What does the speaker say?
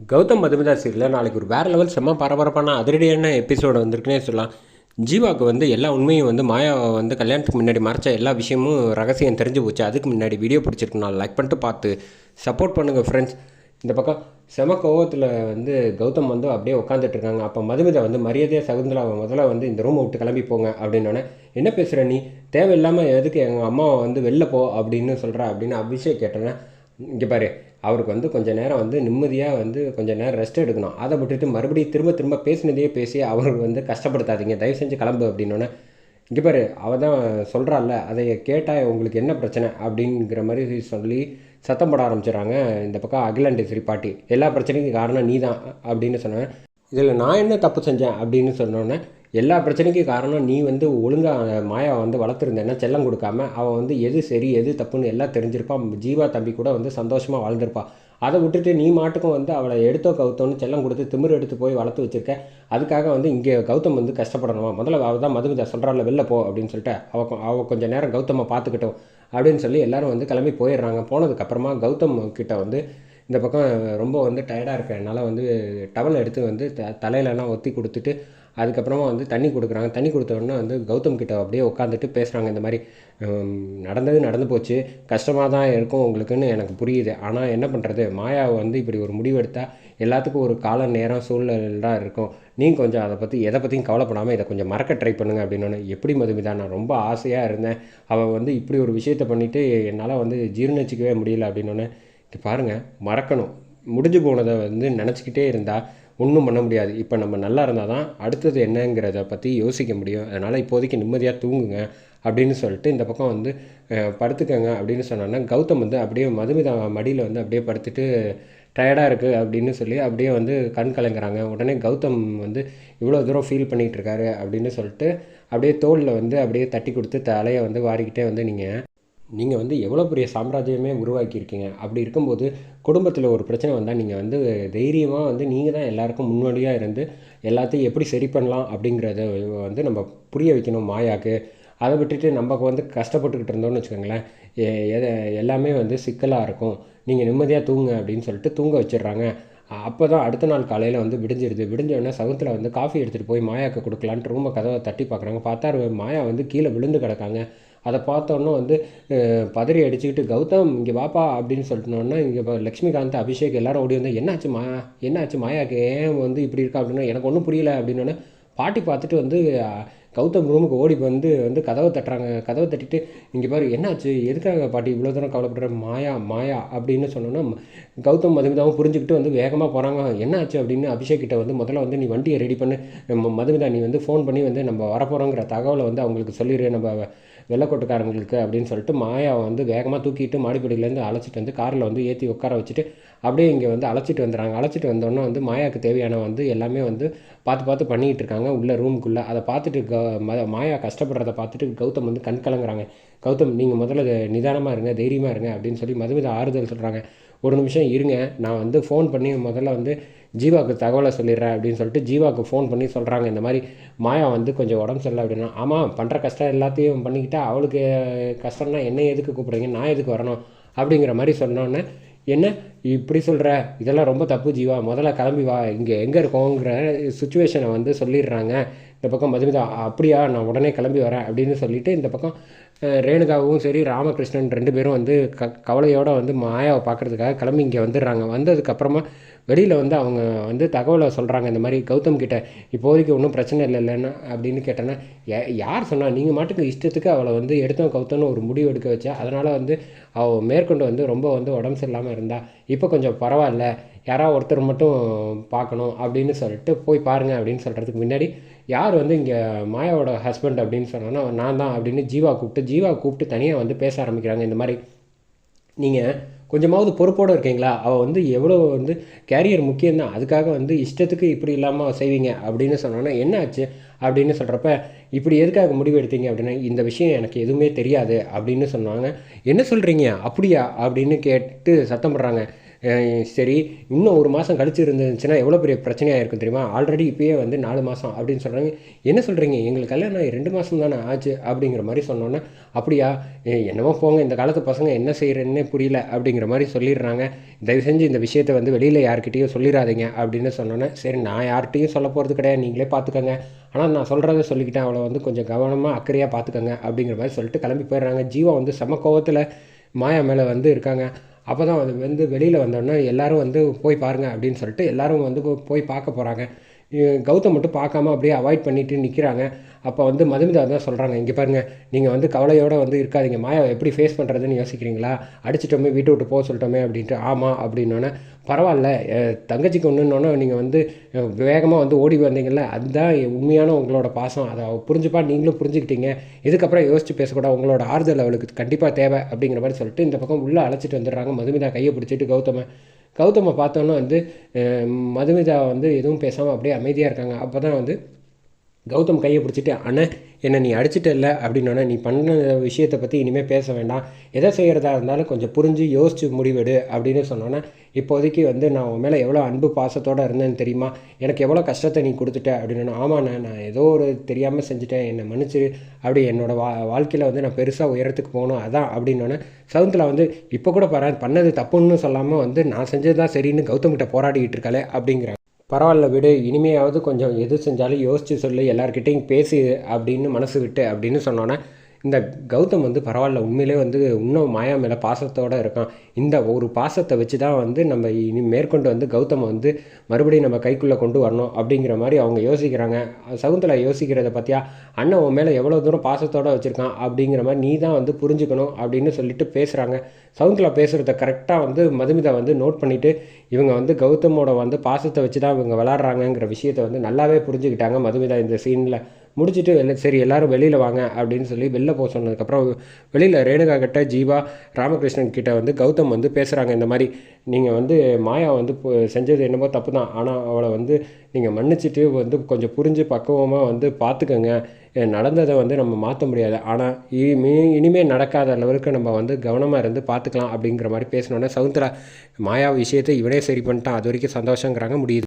கௌதம் மதுமிதா சீரியலில் நாளைக்கு ஒரு வேறு லெவல் செம்ம பரபரப்பான அதிரடியான எபிசோடு வந்திருக்குன்னே சொல்லலாம். ஜீவாவுக்கு வந்து எல்லா உண்மையும் வந்து மாயாவை வந்து கல்யாணத்துக்கு முன்னாடி மறைச்ச எல்லா விஷயமும் ரகசியம் தெரிஞ்சு போச்சு. அதுக்கு முன்னாடி வீடியோ பிடிச்சிருக்கு நான் லைக் பண்ணிட்டு பார்த்து சப்போர்ட் பண்ணுங்கள் ஃப்ரெண்ட்ஸ் இந்த பக்கம் செம கோவத்தில் வந்து கௌதம் வந்து அப்படியே உட்காந்துட்டு இருக்காங்க. அப்போ மதுமிதா வந்து மரியாதையாக சகுந்தலாவை முதல்ல வந்து இந்த ரூமை விட்டு கிளம்பி போங்க அப்படின்னோடனே என்ன பேசுகிற நீ? தேவையில்லாமல் எதுக்கு எங்கள் அம்மாவை வந்து வெளில போ அப்படின்னு சொல்கிற அப்படின்னு அபிஷேக் கேட்டேன்னா இங்கே பாரு அவருக்கு வந்து கொஞ்ச நேரம் வந்து நிம்மதியாக வந்து கொஞ்ச நேரம் ரெஸ்ட் எடுக்கணும். அதை விட்டுட்டு மறுபடியும் திரும்ப திரும்ப பேசினதையே பேசி அவருக்கு வந்து கஷ்டப்படுத்தாதீங்க. தயவு செஞ்சு கிளம்பு அப்படின்னோடனே இங்கே பாரு அவள் தான் சொல்கிறாள்ல அதை கேட்டால் உங்களுக்கு என்ன பிரச்சனை அப்படிங்கிற மாதிரி சொல்லி சத்தம் போட ஆரம்பிச்சிடுறாங்க இந்த பக்கம் அகிலாண்டேஸ்வரி பாட்டி. எல்லா பிரச்சனைக்கும் காரணம் நீ தான் அப்படின்னு சொன்னேன். இதில் நான் என்ன தப்பு செஞ்சேன் அப்படின்னு சொன்னோன்னே எல்லா பிரச்சனைக்கும் காரணம் நீ வந்து ஒழுங்காக மாயாவை வந்து வளர்த்துருந்தேன்னா செல்லம் கொடுக்காம அவள் வந்து எது சரி எது தப்புன்னு எல்லாம் தெரிஞ்சிருப்பான் ஜீவா தம்பி கூட வந்து சந்தோஷமாக வாழ்ந்திருப்பா. அதை விட்டுட்டு நீ மாட்டுக்கும் வந்து அவளை எடுத்தோ கவுத்தோன்னு செல்லம் கொடுத்து திமிர் எடுத்து போய் வளர்த்து வச்சுருக்க. அதுக்காக வந்து இங்கே கௌதம் வந்து கஷ்டப்படணுமா? முதல்ல அவள் தான் மதுமிதா சொல்கிறாள் வெளில போ அப்படின்னு சொல்லிட்டு அவள் அவள் கொஞ்சம் நேரம் கௌதமை பார்த்துக்கிட்டோம் அப்படின்னு சொல்லி எல்லாரும் வந்து கிளம்பி போயிடுறாங்க. போனதுக்கப்புறமா கௌதம் கிட்ட வந்து இந்த பக்கம் ரொம்ப வந்து டயர்டாக இருக்கேன். என்னால் வந்து டவல் எடுத்து வந்து த தலையிலலாம் ஒத்தி கொடுத்துட்டு அதுக்கப்புறமா வந்து தண்ணி கொடுக்குறாங்க. தண்ணி கொடுத்த உடனே வந்து கௌதம் கிட்ட அப்படியே உட்காந்துட்டு பேசுகிறாங்க இந்த மாதிரி நடந்தது நடந்து போச்சு. கஷ்டமாக தான் இருக்கும் உங்களுக்குன்னு எனக்கு புரியுது. ஆனால் என்ன பண்ணுறது மாயா வந்து இப்படி ஒரு முடிவெடுத்தால் எல்லாத்துக்கும் ஒரு கால நேரம் சூழ்நிலாம் இருக்கும். நீங்கள் கொஞ்சம் அதை பற்றி எதை பற்றியும் கவலைப்படாமல் இதை கொஞ்சம் மறக்க ட்ரை பண்ணுங்க அப்படின்னு எப்படி மதுமிதா? நான் ரொம்ப ஆசையாக இருந்தேன். அவள் வந்து இப்படி ஒரு விஷயத்த பண்ணிவிட்டு என்னால் வந்து ஜீர்ணிச்சிக்கவே முடியல அப்படின்னு இது பாருங்கள் மறக்கணும். முடிஞ்சு போனதை வந்து நினச்சிக்கிட்டே இருந்தால் ஒன்றும் பண்ண முடியாது. இப்போ நம்ம நல்லா இருந்தால் தான் அடுத்தது என்னங்கிறத பற்றி யோசிக்க முடியும். அதனால் இப்போதைக்கு நிம்மதியாக தூங்குங்க அப்படின்னு சொல்லிட்டு இந்த பக்கம் வந்து படுத்துக்கங்க அப்படின்னு சொன்னோன்னா கௌதம் வந்து அப்படியே மதுமிதா மடியில் வந்து அப்படியே படுத்துட்டு டயர்டாக இருக்குது அப்படின்னு சொல்லி அப்படியே வந்து கண் கலங்குறாங்க. உடனே கௌதம் வந்து இவ்வளோ தூரம் ஃபீல் பண்ணிகிட்ருக்காரு அப்படின்னு சொல்லிட்டு அப்படியே தோளில் வந்து அப்படியே தட்டி கொடுத்து தலையை வந்து வாரிக்கிட்டே வந்து நீங்கள் நீங்கள் வந்து எவ்வளோ பெரிய சாம்ராஜ்யமே உருவாக்கியிருக்கீங்க. அப்படி இருக்கும்போது குடும்பத்தில் ஒரு பிரச்சனை வந்தால் நீங்கள் வந்து தைரியமாக வந்து நீங்கள் தான் எல்லாருக்கும் முன்னோடியாக இருந்து எல்லாத்தையும் எப்படி சரி பண்ணலாம் அப்படிங்கிறத வந்து நம்ம புரிய வைக்கணும் மாயாக்கு. அதை விட்டுட்டு நம்ம வந்து கஷ்டப்பட்டுக்கிட்டு இருந்தோம்னு வச்சுக்கோங்களேன். எதை எல்லாமே வந்து சிக்கலாக இருக்கும். நீங்கள் நிம்மதியாக தூங்க அப்படின்னு சொல்லிட்டு தூங்க வச்சிடுறாங்க. அப்போ தான் அடுத்த நாள் காலையில் வந்து விடிஞ்சிருது. விடிஞ்சோடனே சவுத்தில் வந்து காஃபி எடுத்துகிட்டு போய் மாயாக்கு கொடுக்கலான்ட்டு ரூமை கதவை தட்டி பார்க்குறாங்க பார்த்தா மாயா வந்து கீழே விழுந்து கிடக்காங்க. அதை பார்த்தோன்னே வந்து பதறி அடிச்சுக்கிட்டு கௌதம் இங்கே வாப்பா அப்படின்னு சொல்லிட்டோன்னா இங்கே இப்போ லக்ஷ்மிகாந்த் அபிஷேக் எல்லாரும் ஓடி வந்து என்னாச்சு மா என்னாச்சு மாயாக்கு ஏன் வந்து இப்படி இருக்கா? அப்படின்னா எனக்கு ஒன்றும் புரியல அப்படின்னோடனே பாட்டி பார்த்துட்டு வந்து கௌதம் ரூமுக்கு ஓடி வந்து வந்து கதவை தட்டுறாங்க. கதவை தட்டிட்டு இங்கே பாரு என்னாச்சு? எதுக்காக பாட்டி இவ்வளோ தூரம் கவலைப்படுற? மாயா மாயா அப்படின்னு சொன்னோன்னா கௌதம் மதுமிதாவும் புரிஞ்சுக்கிட்டு வந்து வேகமாக போகிறாங்க என்னாச்சு? அப்படின்னு அபிஷேக் கிட்ட வந்து முதல்ல வந்து நீ வண்டியை ரெடி பண்ணு. நம்ம மதுமிதா நீ வந்து ஃபோன் பண்ணி வந்து நம்ம வரப்போகிறோங்கிற தகவலை வந்து அவங்களுக்கு சொல்லிடு நம்ம வெள்ளக்கோட்டுக்காரங்களுக்கு அப்படின்னு சொல்லிட்டு மாயாவை வந்து வேகமாக தூக்கிட்டு மாடிப்படியிலேருந்து அழைச்சிட்டு வந்து காரில் வந்து ஏற்றி உட்கார வச்சுட்டு அப்படியே இங்கே வந்து அழைச்சிட்டு வந்துடுறாங்க அழைச்சிட்டு வந்தோடனே வந்து மாயாவுக்கு தேவையான வந்து எல்லாமே வந்து பார்த்து பார்த்து பண்ணிகிட்டு இருக்காங்க. உள்ள ரூமுக்குள்ளே அதை பார்த்துட்டு க ம- மாயா கஷ்டப்படுறத பார்த்துட்டு கௌதம் வந்து கண் கலங்குறாங்க. கௌதம் நீங்கள் முதல்ல நிதானமாக இருங்க தைரியமாக இருங்க அப்படின்னு சொல்லி மதுமிதா ஆறுதல் சொல்கிறாங்க ஒரு நிமிஷம் இருங்க. நான் வந்து ஃபோன் பண்ணி முதல்ல வந்து ஜீவாவுக்கு தகவலை சொல்லிடுறேன் அப்படின்னு சொல்லிட்டு ஜீவாவுக்கு ஃபோன் பண்ணி சொல்கிறாங்க இந்த மாதிரி மாயா வந்து கொஞ்சம் உடம்பு சரியில்லை அப்படின்னா ஆமாம் பண்ணுற கஷ்டம் எல்லாத்தையும் பண்ணிக்கிட்டா அவளுக்கு கஷ்டம்னா என்ன எதுக்கு கூப்பிட்றீங்க? நான் எதுக்கு வரணும்? அப்படிங்கிற மாதிரி சொன்னோன்னே என்ன இப்படி சொல்கிற இதெல்லாம் ரொம்ப தப்பு ஜீவா. முதல்ல கிளம்பி வா. இங்கே எங்கே இருக்கோங்கிற சுச்சுவேஷனை வந்து சொல்லிடுறாங்க. இந்த பக்கம் மதுமிதா அப்படியா நான் உடனே கிளம்பி வரேன் அப்படின்னு சொல்லிவிட்டு இந்த பக்கம் ரேணுகாவும் சரி ராமகிருஷ்ணன் ரெண்டு பேரும் வந்து க கவலையோடு வந்து மாயாவை பார்க்குறதுக்காக கிளம்பி இங்கே வந்துடுறாங்க. வந்ததுக்கப்புறமா வெளியில் வந்து அவங்க வந்து தகவலை சொல்கிறாங்க இந்த மாதிரி கௌதம் கிட்ட இப்போதைக்கு ஒன்றும் பிரச்சனை இல்லை இல்லைன்னா அப்படின்னு கேட்டேன்னா யார் சொன்னால் நீங்கள் மாட்டுக்கு இஷ்டத்துக்கு அவளை வந்து எடுத்தோம் கௌத்தம்னு ஒரு முடிவு எடுக்க வச்சா அதனால் வந்து அவள் மேற்கொண்டு வந்து ரொம்ப வந்து உடம்பு சரியில்லாமல் இருந்தா இப்போ கொஞ்சம் பரவாயில்ல யாராவது ஒருத்தர் மட்டும் பார்க்கணும் அப்படின்னு சொல்லிட்டு போய் பாருங்கள் அப்படின்னு சொல்கிறதுக்கு முன்னாடி யார் வந்து இங்கே மாயாவோட ஹஸ்பண்ட் அப்படின்னு சொன்னோன்னா நான் தான் அப்படின்னு ஜீவா கூப்பிட்டு ஜீவா கூப்பிட்டு தனியாக வந்து பேச ஆரம்பிக்கிறாங்க இந்த மாதிரி. நீங்கள் கொஞ்சமாவது பொறுப்போடு இருக்கீங்களா? அவள் வந்து எவ்வளோ வந்து கேரியர் முக்கியம்தான். அதுக்காக வந்து இஷ்டத்துக்கு இப்படி இல்லாமல் செய்வீங்க அப்படின்னு சொன்னோன்னா என்ன ஆச்சு? அப்படின்னு சொல்கிறப்ப இப்படி எதுக்காக முடிவு எடுத்தீங்க? அப்படின்னா இந்த விஷயம் எனக்கு எதுவுமே தெரியாது அப்படின்னு சொன்னாங்க. என்ன சொல்கிறீங்க அப்படியா? அப்படின்னு கேட்டு சத்தம் போடுறாங்க. சரி இன்னும் ஒரு மாதம் கழிச்சு இருந்துச்சுன்னா எவ்வளோ பெரிய பிரச்சனையாக இருக்கும் தெரியுமா? ஆல்ரெடி இப்போயே வந்து நாலு மாதம் அப்படின்னு சொல்கிறாங்க என்ன சொல்கிறீங்க எங்களுக்கு கல்யாணம் ரெண்டு மாதம் தானே ஆச்சு அப்படிங்கிற மாதிரி சொன்னோன்னே அப்படியா? என்னமோ போங்க இந்த காலத்து பசங்க என்ன செய்கிறேன்னே புரியல அப்படிங்கிற மாதிரி சொல்லிடுறாங்க. தயவு செஞ்சு இந்த விஷயத்தை வந்து வெளியில் யார்கிட்டையும் சொல்லிடாதீங்க அப்படின்னு சொன்னோன்னே சரி நான் யார்கிட்டையும் சொல்ல போகிறது கிடையாது. நீங்களே பார்த்துக்கோங்க ஆனால் நான் சொல்கிறத சொல்லிக்கிட்டேன். அவளை வந்து கொஞ்சம் கவனமாக அக்கறையாக பார்த்துக்கோங்க அப்படிங்கிற மாதிரி சொல்லிட்டு கிளம்பி போயிடுறாங்க. ஜீவா வந்து சமக்கோவத்தில் கோவத்தில் மாயா மேலே வந்து இருக்காங்க. அப்போ தான் அது வந்து வெளியில் வந்தோடனே எல்லாரும் வந்து போய் பாருங்க அப்படின்னு சொல்லிட்டு எல்லாரும் வந்து போய் பார்க்க போகிறாங்க கௌதம் மட்டும் பார்க்காம அப்படியே அவாய்ட் பண்ணிட்டு நிற்கிறாங்க அப்போ வந்து மதுமிதா தான் சொல்கிறாங்க இங்கே பாருங்கள் நீங்கள் வந்து கவலையோடு வந்து இருக்காதீங்க. மாயாவை எப்படி ஃபேஸ் பண்ணுறதுன்னு யோசிக்கிறீங்களா? அடிச்சிட்டோமே வீட்டை விட்டு போக சொல்லிட்டோமே அப்படின்ட்டு ஆமாம் அப்படின்னோடனே பரவாயில்ல தங்கச்சிக்கு ஒன்றுன்னொன்னே நீங்கள் வந்து வேகமாக வந்து ஓடி வந்தீங்கல்ல அதுதான் உண்மையான உங்களோட பாசம். அதை புரிஞ்சுப்பா நீங்களும் புரிஞ்சுக்கிட்டீங்க. இதுக்கப்புறம் யோசிச்சு பேசக்கூடாது உங்களோட ஆறுதல் அவளுக்கு கண்டிப்பாக தேவை அப்படிங்கிற மாதிரி சொல்லிட்டு இந்த பக்கம் உள்ளே அழைச்சிட்டு வந்துடுறாங்க. மதுமிதா கையை பிடிச்சிட்டு கௌதமை கௌதமை பார்த்தோன்னே வந்து மதுமிதா வந்து எதுவும் பேசாமல் அப்படியே அமைதியாக இருக்காங்க. அப்போ தான் வந்து கௌதம் கையை பிடிச்சிட்டு அண்ணே என்னை நீ அடிச்சிட்டல்ல? அப்படின்னோடனே நீ பண்ண விஷயத்தை பற்றி இனிமேல் பேச வேண்டாம். எதை செய்கிறதா இருந்தாலும் கொஞ்சம் புரிஞ்சு யோசிச்சு முடிவெடு அப்படின்னு சொன்னோன்னே இப்போதைக்கு வந்து நான் உன் மேலே எவ்வளோ அன்பு பாசத்தோடு இருந்தேன்னு தெரியுமா? எனக்கு எவ்வளோ கஷ்டத்தை நீ கொடுத்துட்ட? அப்படின்னு ஆமாண்ணே நான் ஏதோ ஒரு தெரியாமல் செஞ்சுட்டேன். என்னை மன்னிச்சு அப்படி என்னோடய வா வாழ்க்கையில் வந்து நான் பெருசாக உயரத்துக்கு போகணும் அதான். அப்படின்னோடனே சவுந்தில் வந்து இப்போ கூட பாரு பண்ணது தப்புன்னு சொல்லாமல் வந்து நான் செஞ்சது தான் சரின்னு கௌதம்கிட்ட போராடிக்கிட்டு இருக்காளே அப்படிங்கிறாங்க பரவாயில்ல விடு இனிமையாவது கொஞ்சம் எது செஞ்சாலும் யோசித்து சொல்லு எல்லார்கிட்டையும் பேசி அப்படின்னு மனசு விட்டு அப்படின்னு சொன்னோன்னே இந்த கௌதம் வந்து பரவாயில்ல உண்மையிலே வந்து இன்னும் மாயா மேலே பாசத்தோடு இருக்கான். இந்த ஒரு பாசத்தை வச்சு தான் வந்து நம்ம இனி மேற்கொண்டு வந்து கௌதமை வந்து மறுபடியும் நம்ம கைக்குள்ளே கொண்டு வரணும் அப்படிங்கிற மாதிரி அவங்க யோசிக்கிறாங்க. சகுந்தலா யோசிக்கிறத பற்றியா அண்ணன் உன் மேலே எவ்வளோ தூரம் பாசத்தோடு வச்சுருக்கான் அப்படிங்கிற மாதிரி நீ தான் வந்து புரிஞ்சுக்கணும் அப்படின்னு சொல்லிட்டு பேசுகிறாங்க சவுந்தலா பேசுகிறத கரெக்டாக வந்து மதுமிதா வந்து நோட் பண்ணிவிட்டு இவங்க வந்து கௌதமோட வந்து பாசத்தை வச்சு தான் இவங்க விளாட்றாங்கங்கிற விஷயத்தை வந்து நல்லாவே புரிஞ்சுக்கிட்டாங்க மதுமிதா இந்த சீனில் முடிச்சுட்டு என்ன சரி எல்லாரும் வெளியில் வாங்க அப்படின்னு சொல்லி வெளில போக சொன்னதுக்கப்புறம் வெளியில் ரேணுகா கிட்ட ஜீவா ராமகிருஷ்ணன் கிட்ட வந்து கௌதம் வந்து பேசுகிறாங்க இந்த மாதிரி. நீங்கள் வந்து மாயா வந்து செஞ்சது என்னமோ தப்பு தான் ஆனால் அவளை வந்து நீங்கள் மன்னிச்சிட்டு வந்து கொஞ்சம் புரிஞ்சு பக்குவமாக வந்து பார்த்துக்கோங்க நடந்ததை வந்து நம்ம மாற்ற முடியாது. ஆனால் இனிமே இனிமேல் நடக்காத அளவுக்கு நம்ம வந்து கவனமாக இருந்து பார்த்துக்கலாம் அப்படிங்கிற மாதிரி பேசினோன்னே சவுந்தரா மாயா விஷயத்தை இவனே சரி பண்ணிட்டான். அது வரைக்கும் சந்தோஷங்கிறாங்க முடியுது.